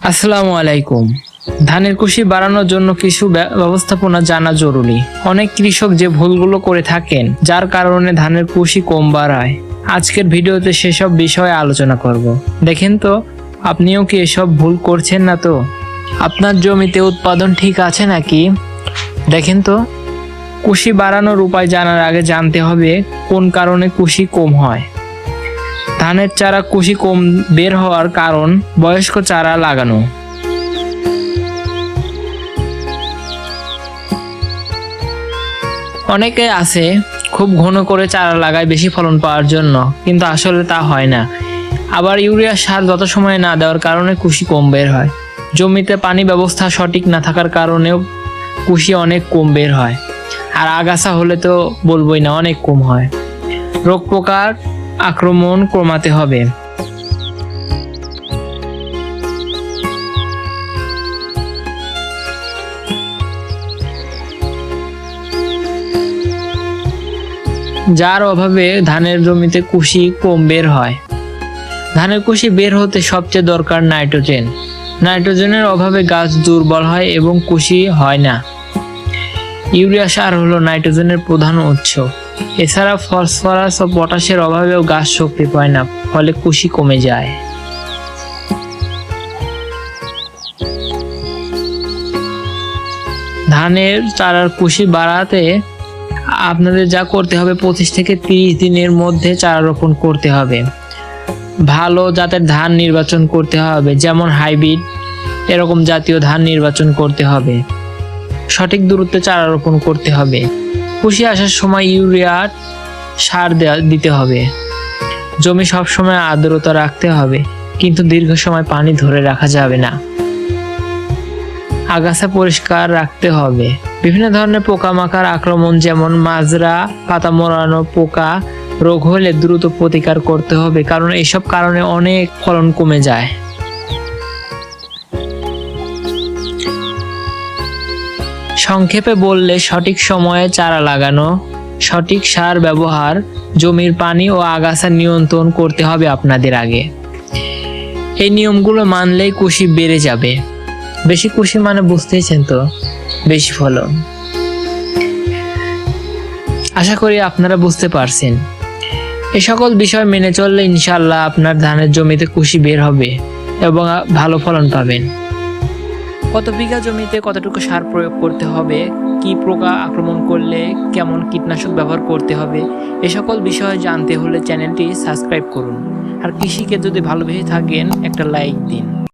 আসসালামু আলাইকুম। ধানের কুশি বাড়ানোর জন্য কিছু ব্যবস্থাপনা জানা জরুরি। অনেক কৃষক যে ভুলগুলো করে থাকেন, যার কারণে ধানের কুশি কম বাড়ায়। আজকের ভিডিওতে সেসব বিষয়ে আলোচনা করব। দেখেন তো, আপনিও কি এসব ভুল করছেন না তো? আপনার জমিতে উৎপাদন ঠিক আছে নাকি? দেখেন তো কুশি বাড়ানোর উপায় জানার আগে জানতে হবে কোন কারণে কুশি কম হয়। ধানের চারা কুশি কম বের হওয়ার কারণ বয়স্ক চারা লাগানো। অনেকে আছে, খুব ঘন করে চারা লাগায় বেশি ফলন পাওয়ার জন্য, কিন্তু আসলে তা হয় না। আবার ইউরিয়া সার যত সময় না দেওয়ার কারণে কুশি কম বের হয়। জমিতে পানি ব্যবস্থা সঠিক না থাকার কারণেও কুশি অনেক কম বের হয়। আর আগাছা হলে তো বলবোই না, অনেক কম হয়। রোগ পোকার আক্রমণ কমাতে হবে। যার অভাবে ধানের জমিতে কুশি কম বের হয়। ধানের কুশি বের হতে সবচেয়ে দরকার নাইট্রোজেন। নাইট্রোজেনের অভাবে গাছ দুর্বল হয় এবং কুশি হয় না। ইউরিয়া সার হলো নাইট্রোজেনের প্রধান উৎস। এছাড়া ফসফরাস ও পটাশের অভাবেও গাছ শক্তি পায় না, ফলে কুশি কমে যায়। ধানের চারার কুশি বাড়াতে আপনাদের যা করতে হবে, পঁচিশ থেকে তিরিশ দিনের মধ্যে চারা রোপণ করতে হবে। ভালো জাতের ধান নির্বাচন করতে হবে, যেমন হাইব্রিড, এরকম জাতীয় ধান নির্বাচন করতে হবে। সঠিক দূরত্বে চারা রোপণ করতে হবে। কুশি আসার সময় ইউরিয়া সার দিতে হবে। জমি সবসময় আর্দ্রতা রাখতে হবে, কিন্তু দীর্ঘ সময় পানি ধরে রাখা যাবে না। আগাছা পরিষ্কার রাখতে হবে। বিভিন্ন ধরনের পোকামাকড় আক্রমণ যেমন মাজরা, পাতা মোড়ানো পোকা, রোগ হলে দ্রুত প্রতিকার করতে হবে, কারণ এসব কারণে অনেক ফলন কমে যায়। সংক্ষেপে বললে সঠিক সময়ে চারা লাগানো, সঠিক সার ব্যবহার, জমির পানি ও আগাছা নিয়ন্ত্রণ করতে হবে আপনাদের আগে। এই নিয়মগুলো মানলেই কুশি বেড়ে যাবে। বেশি কুশি মানে বুঝতেইছেন তো? বেশি ফলন। আশা করি আপনারা বুঝতে পারছেন। এই সকল বিষয় মেনে চললে ইনশাল্লাহ আপনার ধানের জমিতে কুশি বের হবে এবং ভালো ফলন পাবেন। কত বিঘা জমিতে কতটুকু সার প্রয়োগ করতে হবে? কি পোকা আক্রমণ করলে কেমন কীটনাশক ব্যবহার করতে হবে? এ সকল বিষয়ে জানতে হলে চ্যানেলটি সাবস্ক্রাইব করুন। আর কৃষিকে যদি ভালোবেসে থাকেন, একটা লাইক দিন।